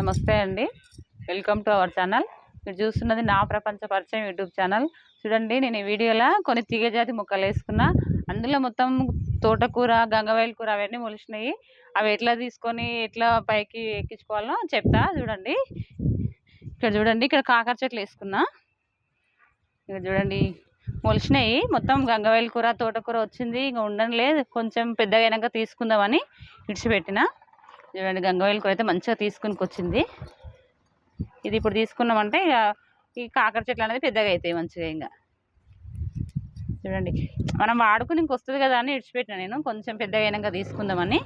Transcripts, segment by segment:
నమస్తే అండి. Welcome to our channel మీరు చూస్తున్నది నా ప్రపంచ పరిచయం యూట్యూబ్ ఛానల్ చూడండి నేను ఈ వీడియోలో కొన్ని తీగజాతి మొక్కలు వేసుకున్నా. అందులో మొత్తం తోటకూర గంగవేల కూర అవన్నీ మొలిచినాయి. అవి ఎట్లా తీసుకొని ఎట్లా పైకి ఎక్కించుకోవాలో చెప్తా చూడండి. ఇక్కడ చూడండి ఇక్కడ కాకర చెట్లు వేసుకున్నా. ఇక్కడ చూడండి మొలిచినాయి. మొత్తం గంగవేల కూర తోటకూర వచ్చింది. ఇంకా ఉండలే కొంచెం పెద్దగా అయినాక తీసుకుందామని ఇడిచిపెట్టిన. చూడండి గంగవాయిల అయితే మంచిగా తీసుకుని వచ్చింది ఇది ఇప్పుడు తీసుకున్నామంటే ఇక ఈ కాకర చెట్లు అనేది పెద్దగా అవుతాయి మంచిగా ఇంకా. చూడండి మనం వాడుకుని ఇంక వస్తుంది కదా అని ఇడిచిపెట్టిన నేను కొంచెం పెద్దగా అయినాక తీసుకుందామని.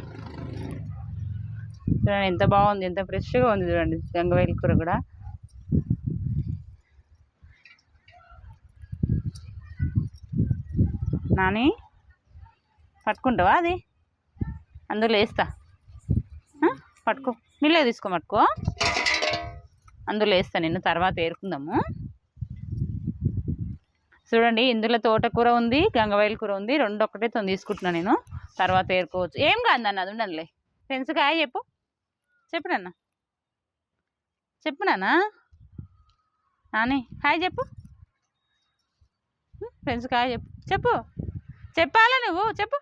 చూడండి ఎంత బాగుంది ఎంత ఫ్రెష్గా ఉంది చూడండి గంగవాయిల కూర కూడా. నాని పట్టుకుంటావా అది? అందులో వేస్తా. పట్టుకో. మిల్లే తీసుకో పట్టుకో అందులో వేస్తాను నేను తర్వాత ఏరుకుందాము. చూడండి ఇందులో తోటకూర ఉంది గంగవాయిల కూర ఉంది రెండు ఒకటే తొంది తీసుకుంటున్నాను నేను. తర్వాత ఏరుకోవచ్చు. ఏం కాదు అన్న అది ఉండనులే ఫ్రెండ్స్ కాయ చెప్పు. చెప్పు నాన్న. చెప్పు నాన్న. నాని హాయ్ చెప్పు. ఫ్రెండ్స్ కాయ చెప్పు. చెప్పు. చెప్పాలా నువ్వు? చెప్పు.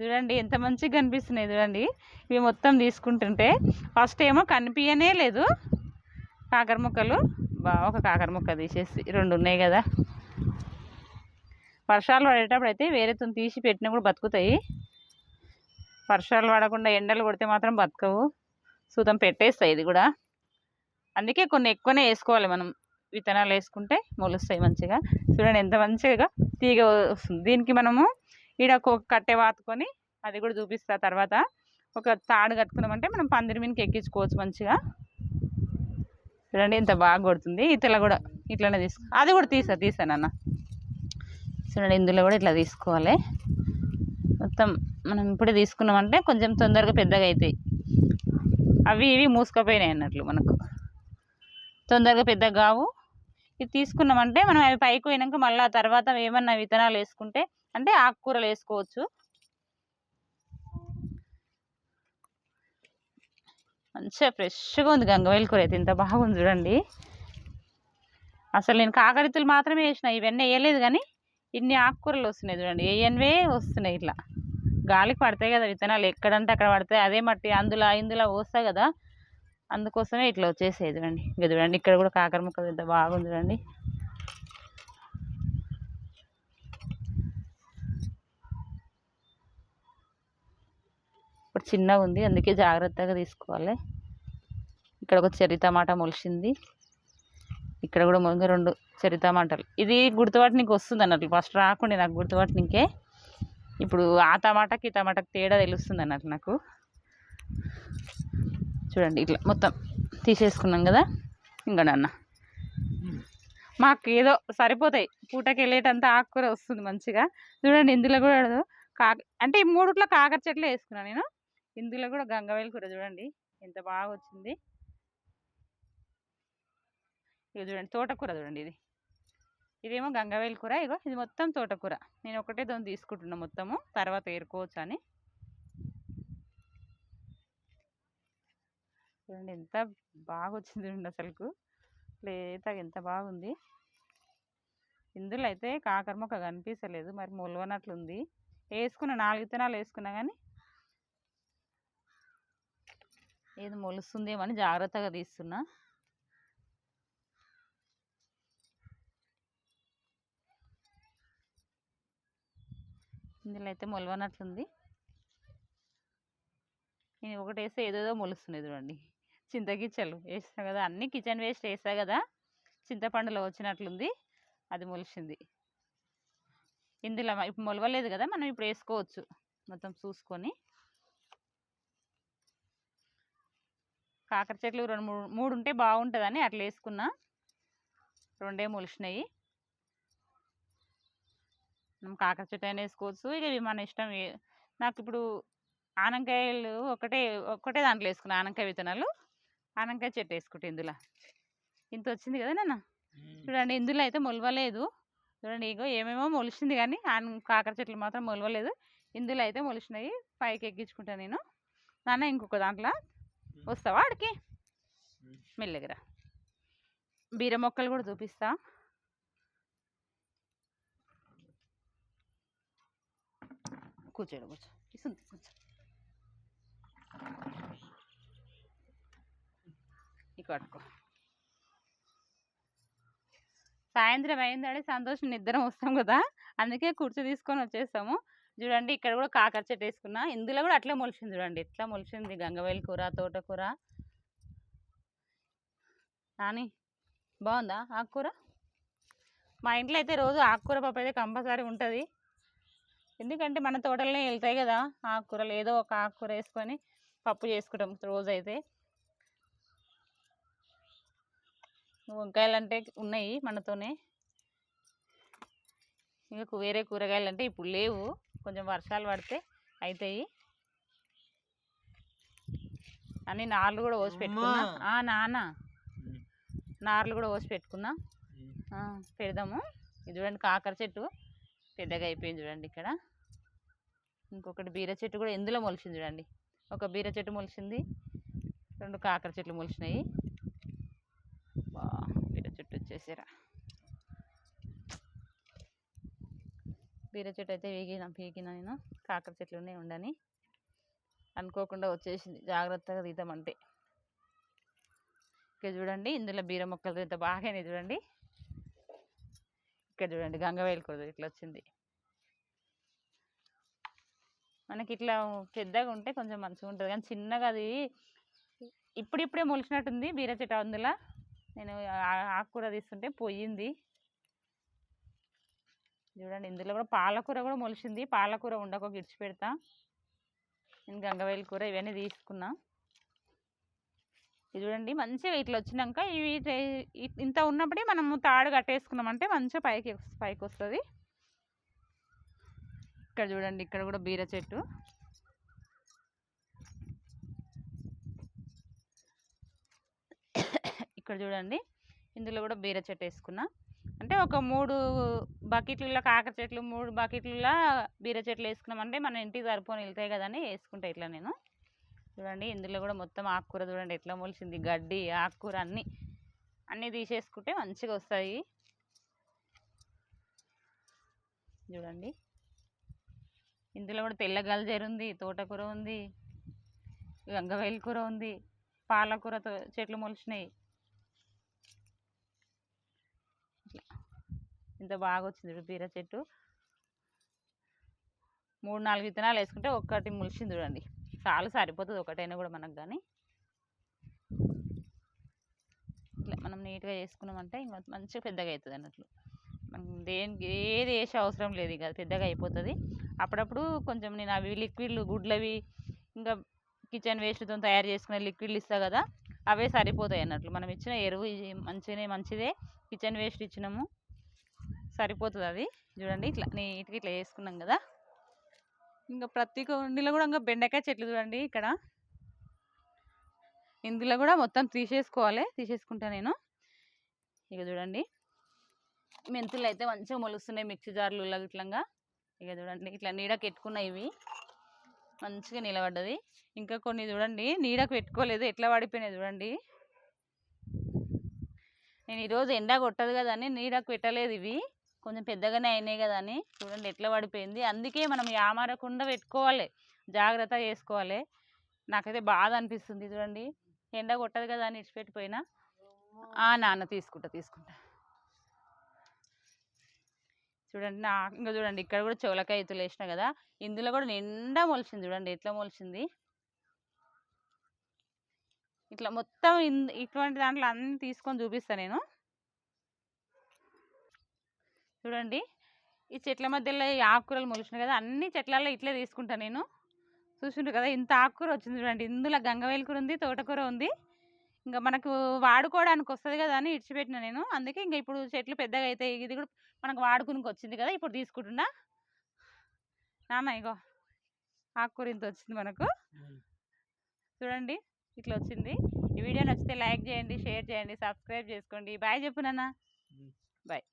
చూడండి ఎంత మంచిగా కనిపిస్తున్నాయి చూడండి. ఇవి మొత్తం తీసుకుంటుంటే ఫస్ట్ ఏమో కనిపించనే లేదు. కాకర ముక్కలు. బా ఒక కాకర ముక్క తీసేసి రెండు ఉన్నాయి కదా. వర్షాలు పడేటప్పుడు అయితే వేరే తీసి పెట్టినా కూడా బతుకుతాయి. వర్షాలు పడకుండా ఎండలు కొడితే మాత్రం బతకవు. సూతం పెట్టేస్తాయి ఇది కూడా. అందుకే కొన్ని ఎక్కువనే వేసుకోవాలి మనం. విత్తనాలు వేసుకుంటే మొలుస్తాయి మంచిగా. చూడండి ఎంత మంచిగా తీగ వస్తుంది. దీనికి మనము ఈడ ఒక కట్టె వాతుకొని అది కూడా చూపిస్తా తర్వాత. ఒక తాడు కట్టుకున్నామంటే మనం పందిరి మీదకి ఎక్కించుకోవచ్చు మంచిగా. చూడండి ఇంత బాగా కొడుతుంది. ఇట్లా కూడా ఇట్లనే తీసుకో అది కూడా తీసా తీసానన్న చూడండి ఇందులో కూడా ఇట్లా తీసుకోవాలి. మొత్తం మనం ఇప్పుడే తీసుకున్నామంటే కొంచెం తొందరగా పెద్దగా అవుతాయి అవి ఇవి మూసుకుపోయినాయి అన్నట్లు మనకు. తొందరగా పెద్దగా కావు. ఇది తీసుకున్నామంటే మనం అవి పైకి పోయినాక మళ్ళీ తర్వాత ఏమన్నా విత్తనాలు వేసుకుంటే అంటే ఆకుకూరలు వేసుకోవచ్చు. మంచిగా ఫ్రెష్గా ఉంది గంగవేల కూర అయితే. ఇంత బాగుంది చూడండి. అసలు నేను కాకరితులు మాత్రమే వేసిన ఇవన్నీ వేయలేదు కానీ ఇన్ని ఆకుకూరలు వస్తున్నాయి చూడండి. ఏఎన్వే వస్తున్నాయి ఇట్లా. గాలికి పడతాయి కదా విత్తనాలు ఎక్కడంటే అక్కడ పడతాయి. అదే మట్టి అందులో ఇందులో పోస్తాయి కదా. అందుకోసమే ఇట్లా వచ్చేసాయి చూడండి. ఇంకా చూడండి ఇక్కడ కూడా కాకర ముక్కలు ఎంత బాగుంది చూడండి. ఇప్పుడు చిన్నగా ఉంది. అందుకే జాగ్రత్తగా తీసుకోవాలి. ఇక్కడ ఒక చెర్రీ టమాటా మొలిచింది ఇక్కడ కూడా ముందు రెండు చెర్రీ టమాటాలు. ఇది నీకు వస్తుంది అన్నట్లు. ఫస్ట్ రాకుండా నాకు గుర్తుపట్టనికే. ఇప్పుడు ఆ టమాటాకి ఈ టమాటాకి తేడా తెలుస్తుంది అన్నట్లు నాకు. చూడండి ఇట్లా మొత్తం తీసేసుకున్నాం కదా. ఇంకా నాన్న. మాకు ఏదో సరిపోతాయి. పూటకి వెళ్ళేటంత ఆకుకూర వస్తుంది మంచిగా. చూడండి ఇందులో కూడా కాక అంటే ఈ మూడుట్లో కాకర చెట్లు వేసుకున్నాను నేను. ఇందులో కూడా గంగవేల కూర చూడండి. ఎంత బాగా వచ్చింది ఇక చూడండి తోటకూర చూడండి ఇది. ఇదేమో గంగవేల కూర ఇగో ఇది మొత్తం తోటకూర. నేను ఒకటే దాన్ని తీసుకుంటున్నా మొత్తము తర్వాత ఏరుకోవచ్చు అని. చూడండి ఎంత బాగా వచ్చింది చూడండి అసలుకు. లేతగా ఎంత బాగుంది. ఇందులో అయితే కాకరమొక్క కనిపించలేదు మరి మొలవనట్లుంది. వేసుకున్న నాలుగు విత్తనాలు వేసుకున్నా కానీ ఏది మొలుస్తుందేమో అని జాగ్రత్తగా తీస్తున్నా. ఇందులో అయితే మొలవనట్లుంది. నేను ఒకటి వేస్తే ఏదేదో మొలుస్తుంది చూడండి. చింతకిచ్చలు వేస్తాం కదా అన్ని కిచెన్ వేస్ట్ వేస్తా కదా చింతపండులో వచ్చినట్లుంది అది మొలిచింది ఇందులో ఇప్పుడు మొలవలేదు కదా మనం ఇప్పుడు వేసుకోవచ్చు మొత్తం చూసుకొని. కాకర చెట్లు రెండు మూడు మూడు ఉంటే బాగుంటుందని అట్లా వేసుకున్నా. రెండే మొలిచినాయి. మనం కాకర చెట్టు అయినా వేసుకోవచ్చు. ఇక మన ఇష్టం. నాకు ఇప్పుడు ఆనకాయలు ఒకటే ఒకటే దాంట్లో వేసుకున్నా. ఆనకాయ విత్తనాలు ఆనకాయ చెట్టు వేసుకుంటే ఇందులో. ఇంత వచ్చింది కదా నాన్న? చూడండి ఇందులో అయితే మొలవలేదు. చూడండి ఇగో ఏమేమో మొలిచింది కానీ ఆన కాకర చెట్లు మాత్రం మొలవలేదు. ఇందులో అయితే మొలిచినాయి. పైకి ఎక్కించుకుంటా నేను. నాన్న ఇంకొక దాంట్లో వస్తావా ఆడికి మెల్లగరా. బీర మొక్కలు కూడా చూపిస్తా. కూర్చోడు కూర్చో. ఇస్తుంది కూర్చో ఇక పట్టుకో. సాయంత్రం అయిందని సంతోషం నిద్ర వస్తాం కదా. అందుకే కూర్చో తీసుకొని వచ్చేస్తాము. చూడండి ఇక్కడ కూడా కాకర చెట్టు వేసుకున్నా. ఇందులో కూడా అట్లే మొలిచింది చూడండి. ఎట్లా మొలిచింది గంగవేలి కూర తోటకూర. నాని బాగుందా ఆకుకూర? మా ఇంట్లో అయితే రోజు ఆకుకూర పప్పు అయితే కంపల్సరీ ఉంటుంది. ఎందుకంటే మన తోటలోనే వెళ్తాయి కదా ఆకుకూరలు. ఏదో ఒక ఆకుకూర వేసుకొని పప్పు చేసుకుంటాం రోజు అయితే వంకాయలు అంటే ఉన్నాయి మనతోనే. ఇంకా వేరే కూరగాయలు అంటే ఇప్పుడు లేవు. కొంచెం వర్షాలు పడితే అవుతాయి అని నార్లు కూడా పోసి పెట్టుకున్నా. నాన్న. నార్లు కూడా పోసి పెట్టుకున్నా. పెడదాము. ఇది చూడండి కాకర చెట్టు. పెద్దగా అయిపోయింది చూడండి ఇక్కడ. ఇంకొకటి బీర చెట్టు కూడా ఎందులో మొలిచింది చూడండి. ఒక బీర చెట్టు మొలిచింది. రెండు కాకర చెట్లు మొలిచినాయి. బా బీర చెట్టు వచ్చేసారా. బీర చెట్టు అయితే వేగిన పీకిన నేను. కాకర చెట్లునే ఉండని. అనుకోకుండా వచ్చేసింది. జాగ్రత్తగా తీద్దామంటే. ఇక్కడ చూడండి ఇందులో బీర మొక్కలు ఇంత బాగానే చూడండి. ఇక్కడ చూడండి గంగవేలు కూర ఇట్లా వచ్చింది. మనకి ఇట్లా పెద్దగా ఉంటే కొంచెం మంచిగా ఉంటుంది. కానీ చిన్నగా అది ఇప్పుడిప్పుడే మొలిచినట్టుంది బీర చెట్టు అందులో. నేను ఆ- ఆకుకూర తీస్తుంటే పోయింది. చూడండి. ఇందులో కూడా పాలకూర కూడా మొలిచింది పాలకూర ఉండక గిడిచి పెడతా. నేను గంగవేలి కూర ఇవన్నీ తీసుకున్నా. ఇది చూడండి. మంచిగా ఇట్లా వచ్చినాక ఇవి ఇంత ఉన్నప్పుడే మనము తాడు కట్టేసుకున్నామంటే మంచిగా పైకి పైకి వస్తుంది. ఇక్కడ చూడండి. ఇక్కడ కూడా బీర చెట్టు. ఇక్కడ చూడండి. ఇందులో కూడా బీర చెట్టు వేసుకున్నా. అంటే ఒక మూడు బకెట్లలో కాకర చెట్లు మూడు బకెట్లలో బీర చెట్లు వేసుకున్నామంటే మన ఇంటికి సరిపోని వెళ్తాయి కదా అని వేసుకుంటా ఇట్లా నేను. చూడండి ఇందులో కూడా మొత్తం ఆకుకూర చూడండి ఎట్లా మొలిచింది గడ్డి ఆకుకూర అన్నీ. అన్నీ తీసేసుకుంటే మంచిగా వస్తాయి. చూడండి. ఇందులో కూడా తెల్ల గల్జేరు ఉంది తోటకూర ఉంది గంగవేలి కూర ఉంది పాలకూరతో చెట్లు మొలిచినాయి ఇట్లా ఇంత బాగా వచ్చింది చూడు బీర చెట్టు. మూడు నాలుగు విత్తనాలు వేసుకుంటే ఒక్కటి ములిచింది చూడండి. చాలు సరిపోతుంది ఒకటైనా కూడా మనకు కానీ ఇట్లా మనం నీట్గా చేసుకున్నామంటే ఇంకా మంచిగా పెద్దగా అవుతుంది అన్నట్లు. మనం దేనికి ఏది వేసే అవసరం లేదు ఇక పెద్దగా అయిపోతుంది. అప్పుడప్పుడు కొంచెం నేను అవి లిక్విడ్లు గుడ్లవి ఇంకా కిచెన్ వేస్ట్తో తయారు చేసుకునే లిక్విడ్లు ఇస్తా కదా అవే సరిపోతాయి అన్నట్లు. మనం ఇచ్చిన ఎరువు మంచిగానే మంచిదే. కిచెన్ వేస్ట్ ఇచ్చినాము. సరిపోతుంది అది. చూడండి ఇట్లా నీట్గా ఇట్లా వేసుకున్నాం కదా. ఇంకా ప్రతి కొండిలో కూడా ఇంకా బెండకాయ చెట్లు చూడండి ఇక్కడ. ఇందులో కూడా మొత్తం తీసేసుకోవాలి. తీసేసుకుంటా నేను. ఇక చూడండి. మెంతులు అయితే మంచిగా మొలుస్తున్నాయి మిక్సీ జార్లు ఇట్లంగా. ఇక చూడండి ఇట్లా నీడకి పెట్టుకున్నాయి ఇవి. మంచిగా నిలబడ్డది. ఇంకా కొన్ని చూడండి నీడకు పెట్టుకోలేదు. ఎట్లా పడిపోయినాయి చూడండి. నేను ఈరోజు ఎండ కొట్టదు కదా అని నీడకు పెట్టలేదు ఇవి. కొంచెం పెద్దగానే అయినాయి కదా అని. చూడండి ఎట్లా పడిపోయింది. అందుకే మనం యామారకుండా పెట్టుకోవాలి. జాగ్రత్త చేసుకోవాలి. నాకైతే బాధ అనిపిస్తుంది చూడండి. ఎండ కొట్టదు కదా అని ఇచ్చిపెట్టిపోయినా ఆ నాన్న తీసుకుంటా తీసుకుంటా. చూడండి నా ఇంకా చూడండి ఇక్కడ కూడా చోలకాయ ఇతులు వేసిన కదా. ఇందులో కూడా నిండా మొలిచింది చూడండి. ఎట్లా మొలిచింది? ఇట్లా మొత్తం ఇన్- ఇటువంటి దాంట్లో అన్ని తీసుకొని చూపిస్తాను నేను. చూడండి. ఈ చెట్ల మధ్యలో ఈ ఆకుకూరలు మొలిచినాయి కదా అన్ని చెట్లలో ఇట్లే తీసుకుంటాను నేను. చూసిండ్రు కదా ఇంత ఆకుకూర వచ్చింది చూడండి. ఇందులో గంగవేలు కూర ఉంది తోటకూర ఉంది. ఇంకా మనకు వాడుకోవడానికి వస్తుంది కదా అని ఇడిచిపెట్టిన నేను. అందుకే ఇంకా ఇప్పుడు చెట్లు పెద్దగా అవుతాయి ఇది కూడా మనకు వాడుకునికి వచ్చింది కదా ఇప్పుడు తీసుకుంటున్నా. నాన్న ఇగో ఆకుకూర ఇంత వచ్చింది మనకు. చూడండి. ఇట్లా వచ్చింది. ఈ వీడియో నచ్చితే లైక్ చేయండి షేర్ చేయండి సబ్స్క్రైబ్ చేసుకోండి. బాయ్ చెప్పు నాన్న. బాయ్.